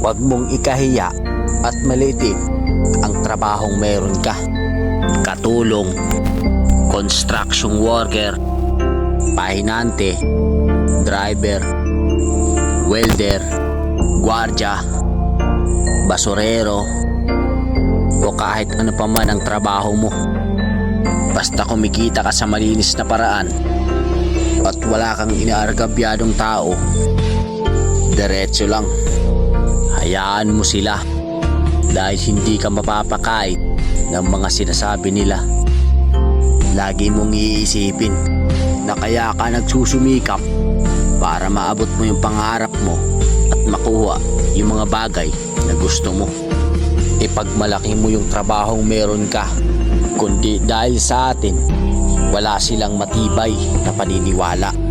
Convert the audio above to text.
Huwag mong ikahiya at maliitin ang trabahong meron ka. Katulong, construction worker, pahinante, driver, welder, gwardya, basurero, o kahit ano pa man ang trabaho mo. Basta kumikita ka sa malinis na paraan at wala kang inaargabyadong tao, diretso lang. Hayaan mo sila dahil hindi ka mapapakain ng mga sinasabi nila. Lagi mong iisipin na kaya ka nagsusumikap para maabot mo yung pangarap mo at makuha yung mga bagay na gusto mo. Ipagmalaki mo yung trabahong meron ka kundi dahil sa atin wala silang matibay na paniniwala.